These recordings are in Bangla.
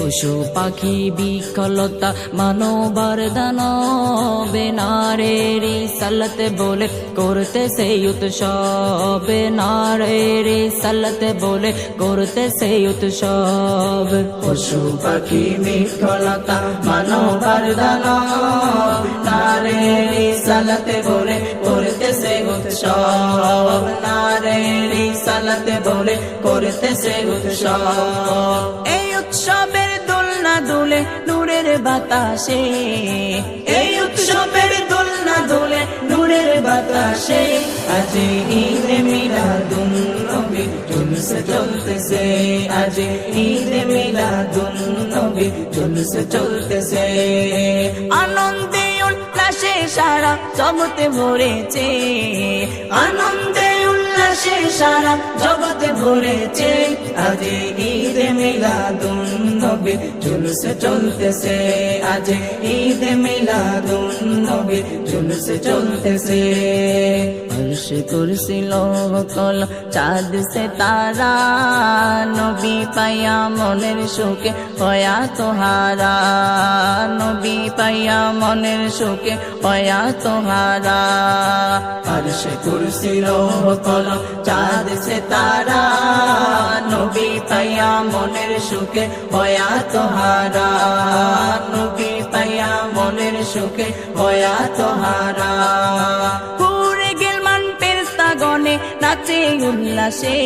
পশু পাখি বিকলতা মানবার দানবে নারের সালতে বলে করতে সেই উৎসব। নারের সালতে বলে করতে সেই উৎসব। পশু পাখি বিকলতা মানবার দানব নারের সালতে বলে করতে সেই উৎসব। নারের সালতে বলে করতে সেই উৎসব। এই উৎসবের দোলনা দুলে, নূরের বাতাসে। এই উৎসবের দোলনা দুলে, নূরের বাতাসে। আজ ঈদ মিলাদুন নবী, জুলুস চলতেছে। আজ ঈদ মিলাদুন নবী, জুলুস চলতেছে। আনন্দে উল্লাসে সারা জগতে ভরেছে। আনন্দে উল্লাসে সারা জগতে ভরেছে। আজ ঈদ মিলাদুন নবী, জুলুস চলতেছে, আজ ঈদ মিলাদুন নবী, জুলুস চলতেছে। হর্ষ করছিল কল, চাঁদ সে তারা নবী পাইয়া মনের সুখে হয়া তোহারা নবী পাইয়া মনের সুখে হয়া তোহারা হর্ষ করছিল কল, চাঁদ সে তারা মনের সুখে হয়া তোহারা নবী পাইয়া মনের সুখে হয়া তোহারা পুরে গেলমান পেরস্তা গনে নাচে উল্লাসে।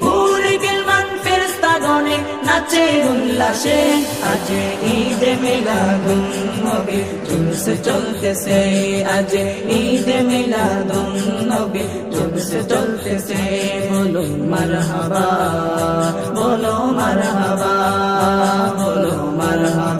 পুরে গেলমান পেরস্তা গনে নাচে উল্লাসে। আজ ঈদ মেলা মিলাদুন নবী, জুলুস চলতেছে। আজ ঈদ মেলা মিলাদুন নবী, জুলুস চলতেছে। বলো মারহাবা।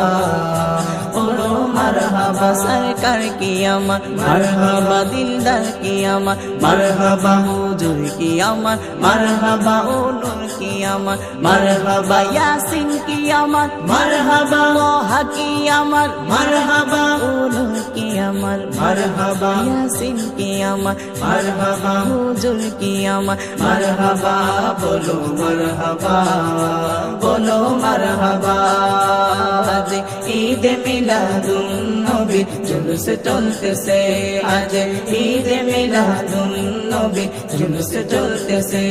মারহাবা বলো মারহাবা সরকার কি আমার মারহাবা দিলদার কি আমার মারহাবা হুজুর কি আমার মারহাবা ও নূর কি আমার মারহাবা ইয়াসিন কি আমার মারহাবা মোহা কি আমার মারহাবা ও নূর কি আমার মারহাবা ইয়াসিন কি আমার মারহাবা হুজুর কি আমার মারহাবা বলো মারহাবা বলো মারহাবা আজ ঈদ মিলাদুন নবী, জুলুস চলতেছে আজ। ঈদ মিলাদুন নবী, জুলুস চলতেছে।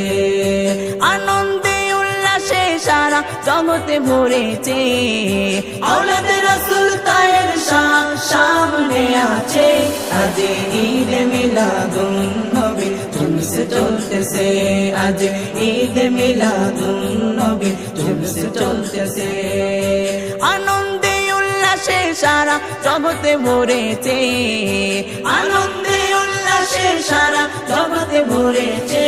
আনন্দে উল্লাসে সারা জগতে ভরেছে। আওলাদ রাসূল তায়ের সামনে আছে। আজ ঈদ মিলাদুন নবী, জুলুস চলতেছে আজ। ঈদ মিলাদুন নবী, জুলুস চলতেছে। আনন্দে উল্লাসে সারা জগতে ভরেছে। আনন্দে উল্লাসে সারা জগতে ভরেছে।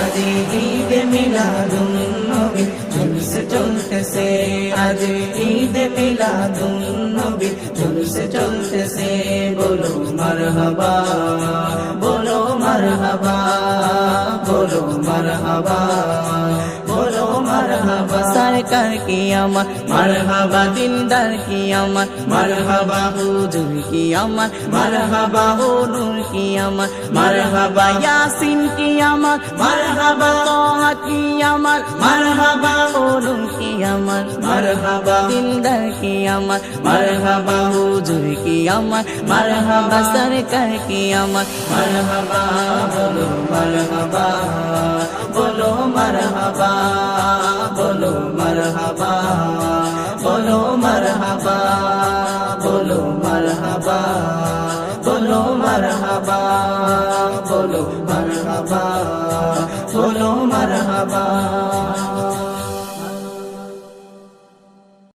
আজ ঈদ মিলাদুন নবী, জুলুস চলতেছে। আজ ঈদ মিলাদুন নবী, জুলুস চলতেছে। বলো মারহাবা বলো মারহাবা বলো মারহাবা। সরকার কি আমার মারহাবা দিলদার কি আমার মারহাবা হুজুর কি আমার মারহাবা নূর কি আমার মারহাবা ইয়াসিন কি আমার মারহাবা তোহা কি আমার মারহাবা ও নূর কি আমার মারহাবা দিলদার কি আমার মারহাবা হুজুর কি আমার মারহাবা সরকার কি আমার বলো মারহাবা বলো মারহাবা বলো মারহাবা বলো মারহাবা বলো মারহাবা বলো মারহাবা বলো মারহাবা।